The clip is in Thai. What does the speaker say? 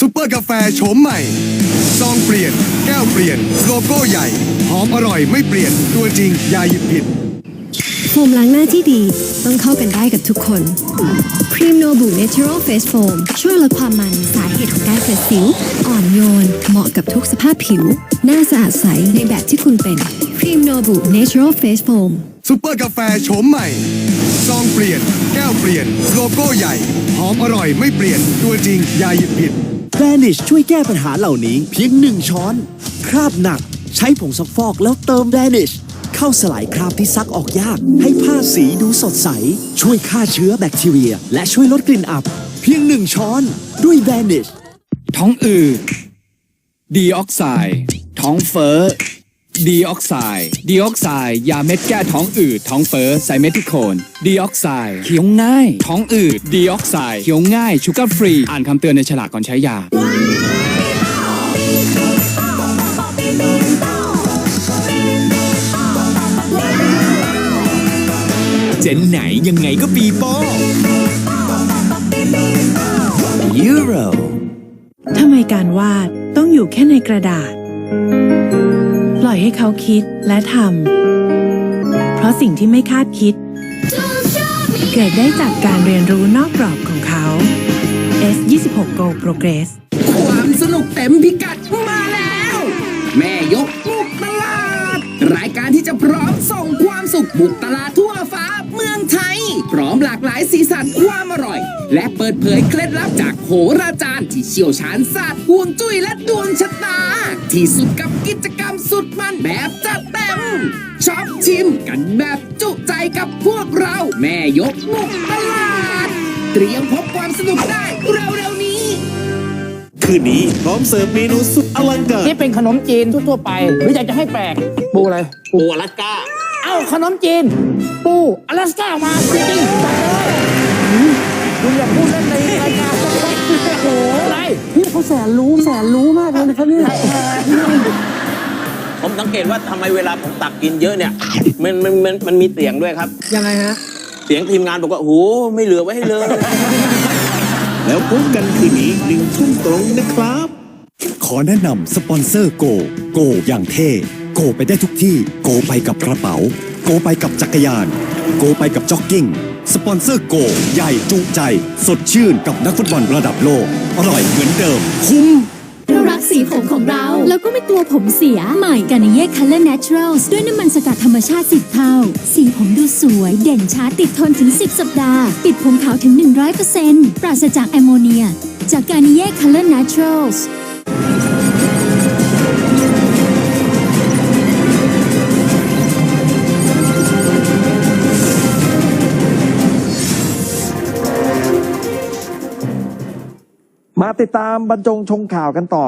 ซุปเปอร์กาแฟโฉมใหม่ ซองเปลี่ยน แก้วเปลี่ยน โลโก้ใหญ่ หอมอร่อยไม่เปลี่ยน ตัวจริงอย่าหยิบผิด โฟมล้างหน้าที่ดีต้องเข้ากันได้กับทุกคน ครีมโนบุเนเชอรัลเฟสโฟมช่วยลดความมันสาเหตุของการเกิดสิว อ่อนโยน เหมาะกับทุกสภาพผิว หน้าสะอาดใสในแบบที่คุณเป็น ครีมโนบุเนเชอรัลเฟสโฟมซุปเปอร์กาแฟโฉมใหม่ ซองเปลี่ยน แก้วเปลี่ยน โลโก้ใหญ่ หอมอร่อยไม่เปลี่ยน ตัวจริงอย่าหยิบผิด แ a นิชช่วยแก้ปัญหาเหล่านี้เพียงหนึ่งช้อน คราบหนัก ใช้ผงซักฟอกแล้วเติม v a นิชเข้าสลายคราบที่ซักออกยาก ให้ผ้าสีดูสดใส ช่วยฆ่าเชื้อแบคทีเรีย และช่วยลดกลิ่นอับ เพียงหนึ่งช้อนด้วย v a นิชท้องอืดดีออกไซด์ท้องเฟ้อ ดีออกไซด์ดีออกไซด์ยาเม็ดแก้ท้องอืดท้องเฟ้อไซเมทิโคนดีออกไซด์เคี้ยวง่าย ท้องอืดดีออกไซด์เคี้ยวง่ายชูการ์ฟรี อ่านคำเตือนในฉลากก่อนใช้ยา เจนไหนยังไงก็ปีโป้ยูโรทำไมการวาดต้องอยู่แค่ในกระดาษปล่อย ให้เขาคิดและทำ เพราะสิ่งที่ไม่คาดคิด เกิดได้จากการเรียนรู้นอกกรอบของเขา S26 Go Progress ความสนุกเต็มพิกัดมาแล้ว แม่ยกบุกตลาด รายการที่จะพร้อมส่งความสุขบุกตลาดทั่วฟ้าเมืองไทย พร้อมหลากหลายสีสันความอร่อย และเปิดเผยเคล็ดลับจากโหราจารย์ที่เชี่ยวชาญศาสตร์ห่วงจุ้ยและดวงชะตา ที่สุดกับกิจกรรมสุดมันแบบจัดเต็มช็อปชิมกันแบบจุใจกับพวกเรา แม่ยกบุกตลาด เตรียมพบความสนุกได้เร็วๆนี้ คืนนี้พร้อมเสิร์ฟเมนูสุดอลังการที่เป็นขนมจีนทั่วๆไป หรืออยากจะให้แปลก ปูอะไร ปูอลาสก้า เอ้าขนมจีน ปูอลาสก้ามาจริงๆจัดเลยหืมคุณอย่าพูดเล่นในรายการโอ้โหอะไร พี่เขาแสนรู้แสนรู้มากเลยนะครับเนี่ยผมสังเกตว่าทำไมเวลาผมตักกินเยอะเนี่ย มันมันมันมันมีเสียงด้วยครับ ยังไงฮะ เสียงทีมงานบอกว่าโอ้โหไม่เหลือไว้ให้เลย แล้วพบกันคืนนี้หนึ่งทุ่มตรงนะครับ ขอแนะนำสปอนเซอร์โก โกอย่างเท่ โกไปได้ทุกที่ โกไปกับกระเป๋า โกไปกับจักรยาน โกไปกับจ็อกกิ้ง สปอนเซอร์โก ใหญ่จุใจ สดชื่นกับนักฟุตบอลระดับโลก อร่อยเหมือนเดิม คุ้มเรารักสีผมของเรา แล้วก็ไม่กลัวผมเสีย ใหม่กันเย่ Color Naturals ด้วยน้ำมันสกัดธรรมชาติ10เท่า สีผมดูสวย เด่นช้าติดทนถึง 10 สัปดาห์ ปิดผมขาวถึง 100%ปราศจากแอมโมเนีย จากการนิเย่ Color Naturals มาติดตามบรรจงชงข่าวกันต่อ